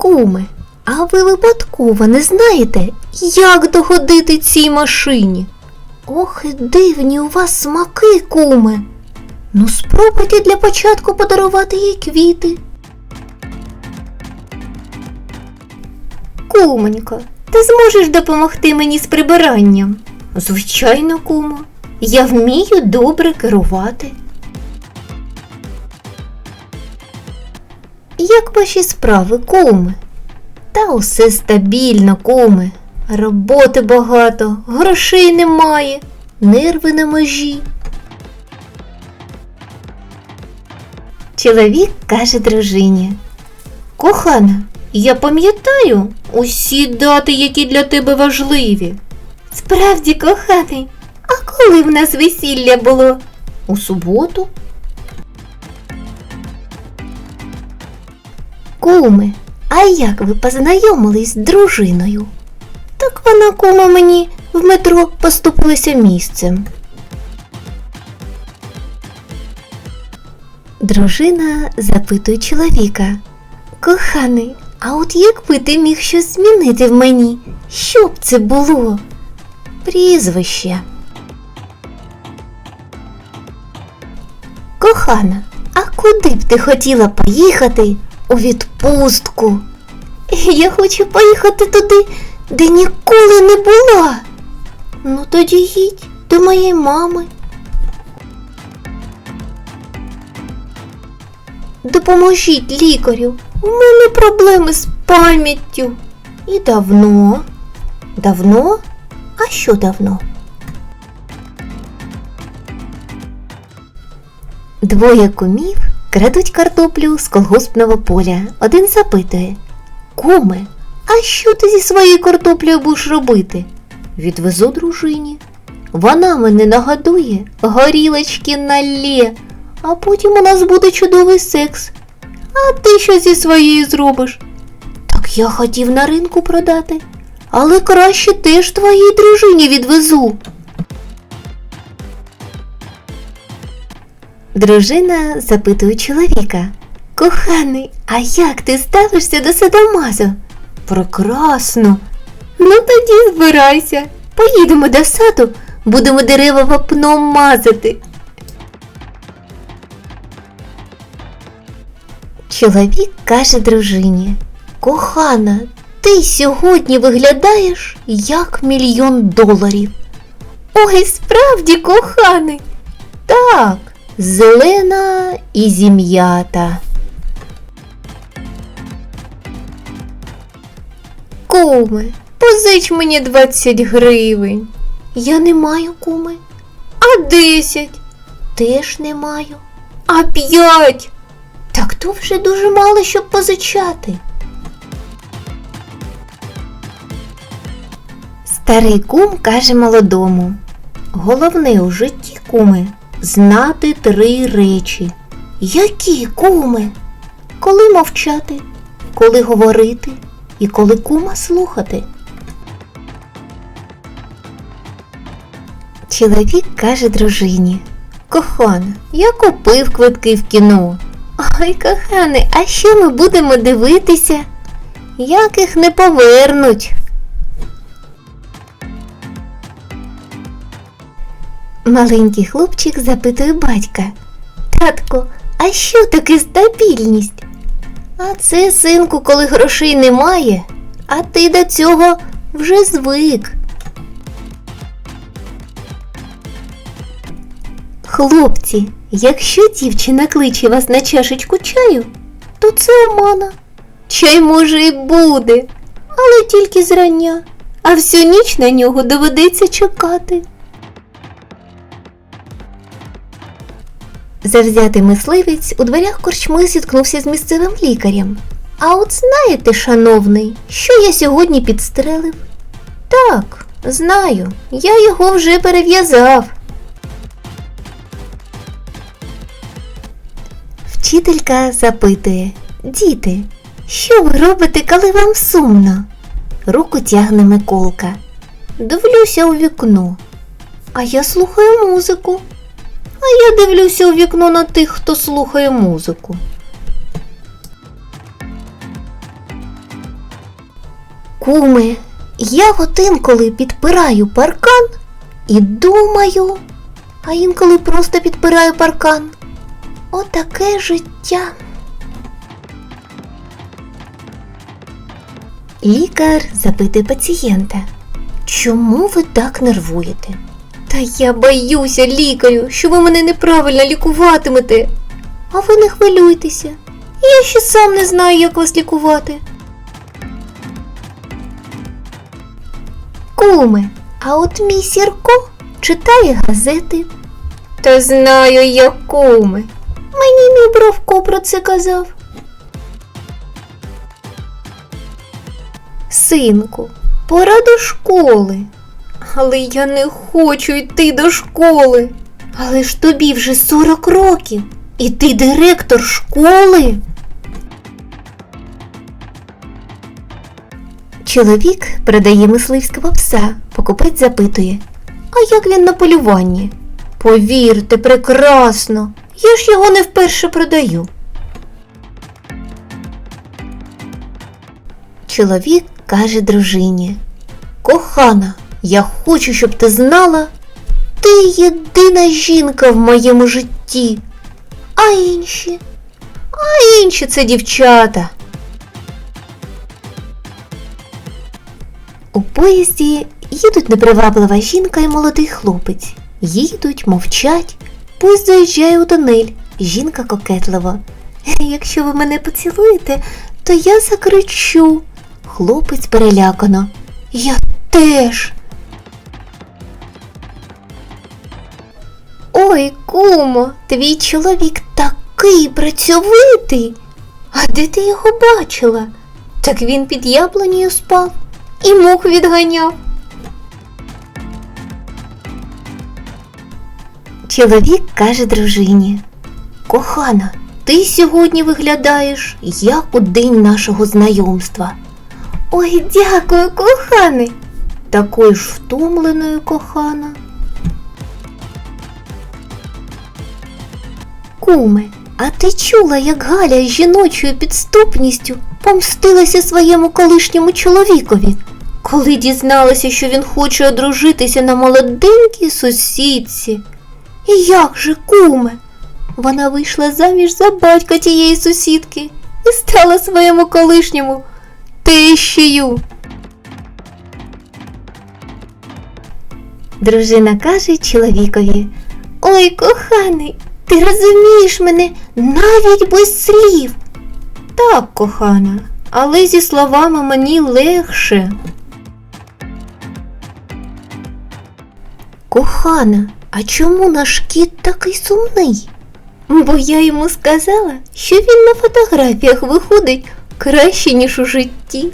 Куме, а ви випадково не знаєте, як догодити цій машині? Ох, і дивні у вас смаки, куме. Ну, спробуйте для початку подарувати їй квіти. Куменько, ти зможеш допомогти мені з прибиранням? Звичайно, кумо. Я вмію добре керувати. Як ваші справи, куме? Та усе стабільно, куме. Роботи багато, грошей немає, нерви на межі. Чоловік каже дружині. Кохана, я пам'ятаю усі дати, які для тебе важливі. Справді, коханий, а коли в нас весілля було? У суботу? Куми, а як ви познайомились з дружиною? Так вона, кума, мені в метро поступилася місцем. Дружина запитує чоловіка. Коханий, а от якби ти міг щось змінити в мені, що б це було? Прізвище. Кохана, а куди б ти хотіла поїхати у відпустку? Я хочу поїхати туди, де ніколи не була. Ну тоді їдь до моєї мами. Допоможіть лікарю. У мене проблеми з пам'яттю. І давно. Давно? А що давно? Двоє кумів крадуть картоплю з колгоспного поля. Один запитує Куме, а що ти зі своєю картоплею будеш робити? Відвезу дружині. Вона мене нагодує, горілочки налє, а потім у нас буде чудовий секс. А ти що зі своєю зробиш? Так я хотів на ринку продати, але краще теж твоїй дружині відвезу. Дружина запитує чоловіка. Коханий, а як ти ставишся до садомазу? Прекрасно. Ну тоді збирайся. Поїдемо до саду, будемо дерева вапном мазати. Чоловік каже дружині. Кохана, ти сьогодні виглядаєш як мільйон доларів. Ой, справді, коханий. Так, зелена і зім'ята. Куме, позич мені 20 гривень. Я не маю, куме. А 10? Теж не маю. А 5? Так то вже дуже мало, щоб позичати. Старий кум каже молодому. Головне у житті, куме, знати три речі. Які куме? Коли мовчати, коли говорити і коли кума слухати. Чоловік каже дружині. Кохана, я купив квитки в кіно. Ой, коханий, а що ми будемо дивитися? Як їх не повернуть? Маленький хлопчик запитує батька. Татко, а що таке стабільність? А це, синку, коли грошей немає, а ти до цього вже звик. Хлопці, якщо дівчина кличе вас на чашечку чаю, то це омана. Чай може і буде, але тільки зрання, а всю ніч на нього доведеться чекати. Завзятий мисливець у дверях корчми зіткнувся з місцевим лікарем. А от знаєте, шановний, що я сьогодні підстрелив? Так, знаю, я його вже перев'язав. Вчителька запитує Діти, що ви робите, коли вам сумно? Руку тягне Миколка. Дивлюся у вікно. А я слухаю музику. А я дивлюся у вікно на тих, хто слухає музику. Куме, я от інколи підпираю паркан і думаю, а інколи просто підпираю паркан. Отаке життя. Лікар запитує пацієнта. Чому ви так нервуєте? Та я боюся, лікарю, що ви мене неправильно лікуватимете. А ви не хвилюйтеся. Я ще сам не знаю, як вас лікувати. Куме, а от мій Сірко читає газети. Та знаю я, куме. Мені мій Бровко про це казав. Синку, пора до школи. Але я не хочу йти до школи. Але ж тобі вже 40 років, і ти директор школи. Чоловік продає мисливського пса, покупець запитує. А як він на полюванні? Повірте, прекрасно. Я ж його не вперше продаю. Чоловік каже дружині. Кохана, я хочу, щоб ти знала, ти єдина жінка в моєму житті. А інші? А інші це дівчата. У поїзді їдуть неприваблива жінка і молодий хлопець. Їдуть, мовчать. Поїзд заїжджає у тунель. Жінка кокетливо. Якщо ви мене поцілуєте, то я закричу. Хлопець перелякано. Я теж. Ой, кумо, твій чоловік такий працьовитий. А де ти його бачила? Так він під яблунею спав і мух відганяв. Чоловік каже дружині. Кохана, ти сьогодні виглядаєш, як у день нашого знайомства. Ой, дякую, коханий. Такою ж втомленою, кохана. Куме, а ти чула, як Галя з жіночою підступністю помстилася своєму колишньому чоловікові, коли дізналася, що він хоче одружитися на молоденькій сусідці. І як же, куме? Вона вийшла заміж за батька тієї сусідки і стала своєму колишньому тещею. Дружина каже чоловікові Ой, коханий, ти розумієш мене навіть без слів. Так, кохана, але зі словами мені легше. Кохана, а чому наш кіт такий сумний? Бо я йому сказала, що він на фотографіях виходить краще, ніж у житті.